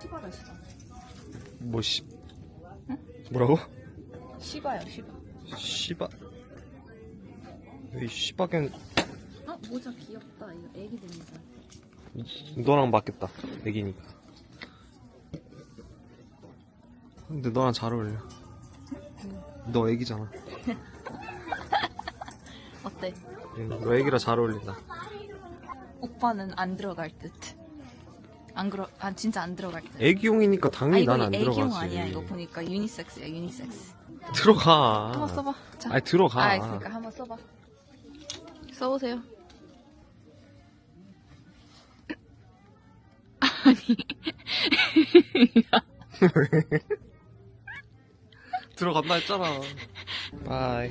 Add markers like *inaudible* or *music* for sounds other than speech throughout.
시바. 뭐 씨. 뭐라고? 시바요 시바. 씨바. 이 씨바견 어 모자 귀엽다. 이거 애기들 모자. 너랑 맞겠다. 애기니까. 근데 너랑 잘 어울려. 너 애기잖아. *laughs* 어때? 응, 너 애기라 잘 어울린다. 오빠는 안 들어갈 듯. 안 그러 아 진짜 안 들어갈 듯. 애기용이니까 아 당연히 이거 난안 애기용 들어가지. 아니야 이거 보니까 유니섹스야 유니섹스. 들어가. 한번 써봐. 자. 아니 들어가. 아 그러니까 한번 써봐. 써보세요. *laughs* 들어간다 했잖아. 바이.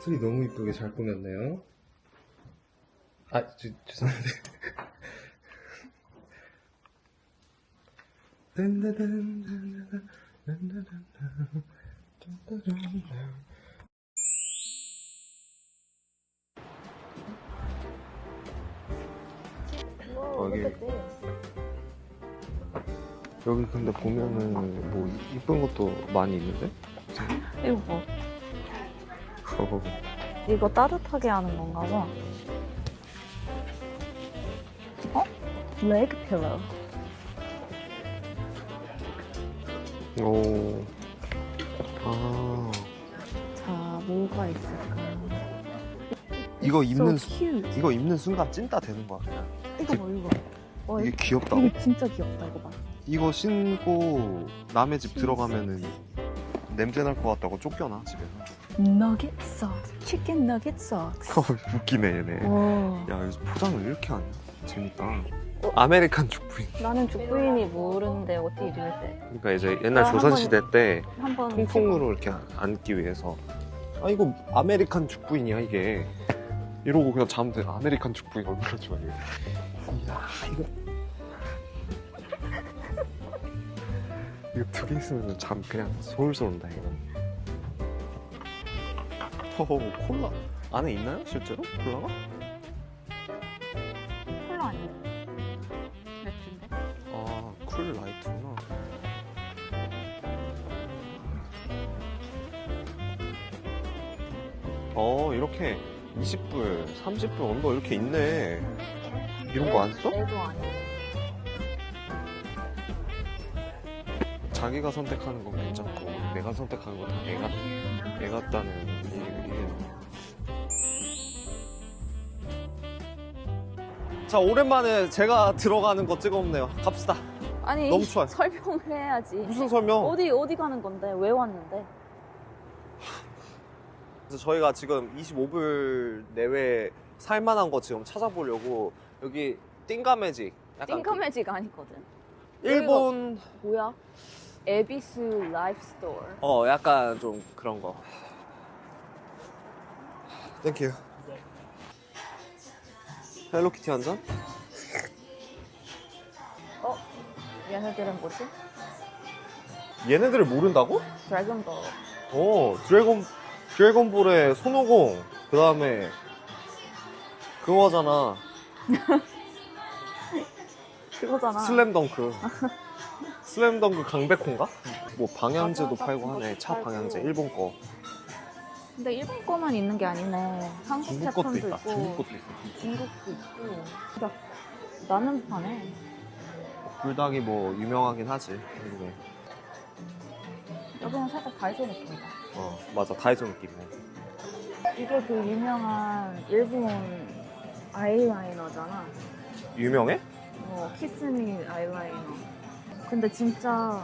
술이 너무 이쁘게 잘 꾸몄네요. 아, 저, 죄송한데. 여기 여기 근데 보면은 뭐 이쁜 것도 많이 있는데? 이거 봐. 어, 이거 따뜻하게 하는 건가 봐. 어? 레그 필러. 오. 아. 자, 뭐가 있을까? 이거 입는 So cute. 이거 입는 순간 찐따 되는 거야. 이거 봐, 이거 봐. 와, 이게 이거, 귀엽다고? 이거 진짜 귀엽다, 이거 봐. 이거 신고 남의 집 들어가면은 냄새 날 것 같다고 쫓겨나 집에서. 너겟 소스, 치킨 너겟 소스. 웃기네 얘네. 와. 야 여기서 포장을 이렇게 하냐? 재밌다. 아메리칸 죽부인. 나는 죽부인이 모르는데 어떻게 읽을 때? 그러니까 이제 옛날 아, 조선 한번 시대 때 한번 통풍으로 이렇게 앉기 위해서. 아 이거 아메리칸 죽부인이야 이게. 이러고 그냥 자면 돼. 아메리칸 죽부인 얼마나 좋아해. 이야 이거. 이거 두 개 있으면 잠 그냥 솔솔 온다 이거. 허허 콜라 안에 있나요 실제로 콜라가? 콜라 아니야? 맥주인데? 아, 쿨 라이트구나. 어, 이렇게 20불, 30불 언더 이렇게 있네. 이런 거 안 써? 애도 아니야. 자기가 선택하는 건 괜찮고, 내가 선택하는 건다 애가, 애 같다는 이게. 자, 오랜만에 제가 들어가는 거 찍어없네요. 갑시다. 아니, 너무 추워요. 설명을 해야지. 무슨 설명? 어디, 어디 가는 건데? 왜 왔는데? 그래서 저희가 지금 25불 내외 살만한 거 지금 찾아보려고 여기 띵가매직 약간 띵커매직 아니거든. 그 일본 뭐야? 에비스 라이프 스토어. 어 약간 좀 그런 거 땡큐. 헬로키티 한 잔? 어? 얘네들은 뭐지? 얘네들을 모른다고? 드래곤볼. 어, 드래곤, 드래곤볼의 손오공, 그 다음에, 그거잖아. *laughs* 그거잖아. 슬램덩크. *laughs* 슬램덩크 강백호인가? 뭐 방향제도 맞아, 팔고 하네. 차 팔고. 방향제, 일본 거. 근데 일본 거만 있는 게 아니네. 한국 중국 것도 제품도 있다. 있고, 중국 것도 있어. 중국도 있고. 야, 나는 파네. 불닭이 뭐 유명하긴 하지, 한국에. 여기는 살짝 다이소 느낌이다. 어, 맞아. 다이소 느낌이네. 이게 그 유명한 일본 아이라이너잖아. 유명해? 어, 키스미 아이라이너. 근데 진짜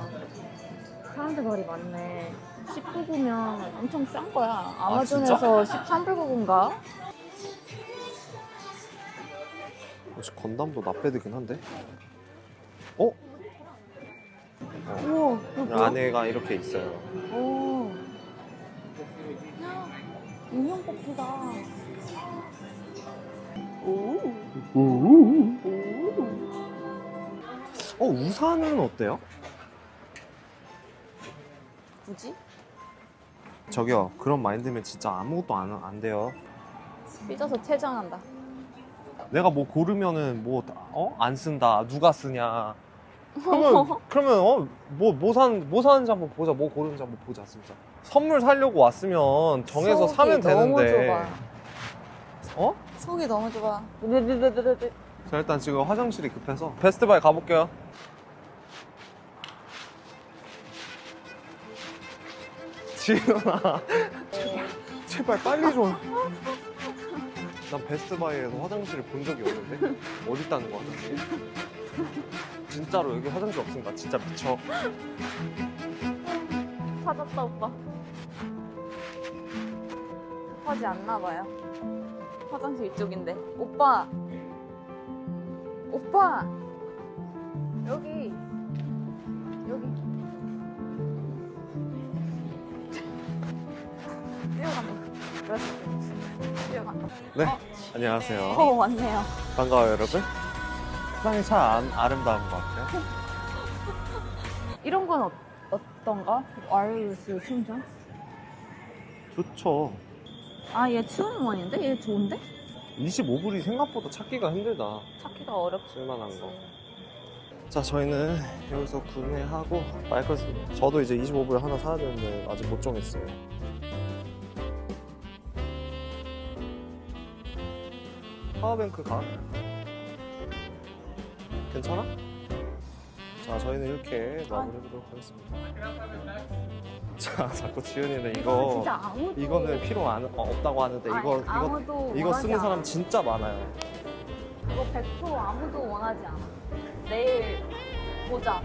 사람들 말이 많네. 19구면 엄청 싼 거야. 아마존에서 13불9구인가? 역시 건담도 나빼드긴 한데. 어? 우와, 이거 뭐야? 안에가 이렇게 있어요. 오. 인형 뽑기다. 오. 오. 어, 우산은 어때요? 굳이? 저기요, 그런 마인드면 진짜 아무것도 안, 안 돼요. 삐져서 퇴장한다. 내가 뭐 고르면은 뭐, 어? 안 쓴다. 누가 쓰냐. 그러면, *laughs* 그러면, 어? 뭐, 뭐 산, 뭐 사는지 한번 보자. 뭐 고르는지 한번 보자, 진짜. 선물 사려고 왔으면 정해서 속이 사면 너무 되는데. 좁아. 어? 속이 너무 좁아. 자, 일단 지금 화장실이 급해서 베스트바이 가볼게요. 지은아, *laughs* 제발 빨리 좀. 난 베스트바이에서 화장실을 본 적이 없는데 어디 있다는 거야? 화장실? 진짜로 여기 화장실 없으니까 진짜 미쳐. 찾았다 오빠. 하지 않나 봐요. 화장실 이쪽인데. 오빠. 오빠. 여기. 여기. 뛰어간다. 그렇지. 뛰어간다. 네, 어. 안녕하세요. 어 왔네요. 반가워요, 여러분. 세상이 참 아- 아름다운 것 같아요. *laughs* 이런 건 어, 어떤가? 와이어리스 충전? 좋죠. 아얘 투인원인데? 얘 좋은데? 25불이 생각보다 찾기가 힘들다. 찾기가 어렵지. 쓸만한 거. 자, 저희는 여기서 구매하고 마이크 저도 이제 25불 하나 사야 되는데 아직 못 정했어요. 파워뱅크 가? 괜찮아? 자, 저희는 이렇게 마무리해보도록 하겠습니다. 자, *laughs* 자꾸 지은이는 이거 진짜 아무도 이거는 필요 안, 어, 없다고 하는데 아니, 이거 이거 아무도 이거 원하지 쓰는 사람 않아. 진짜 많아요. 이거 100% 아무도 원하지 않아. 내일 보자.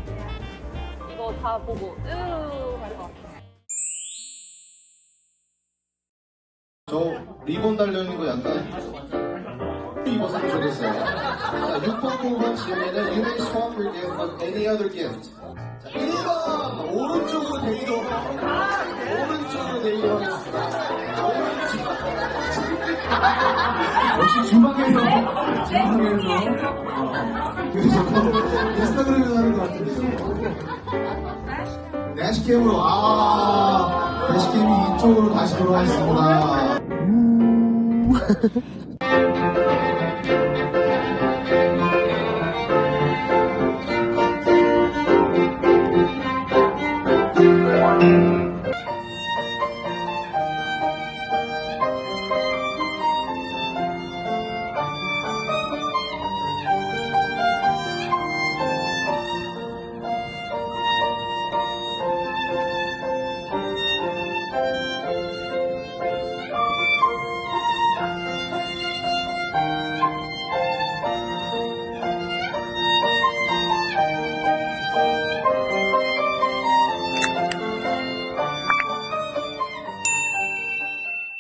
이거 다 보고 으할 것 같아. 저 리본 달려있는 거 약간 입었으면 좋겠어요. 자, 6번, 9번 지우면은 You may swap your gift with any other gift. 자, 1번! 오른쪽으로 대기로. 오른쪽으로 대기로 하겠습니다. 오른쪽. 역시 주방에서, 주방에서. 그래서 인스타그램에서 하는 것 같은데요. 내시캠으로, 아, 내시캠이 이쪽으로 다시 돌아왔습니다.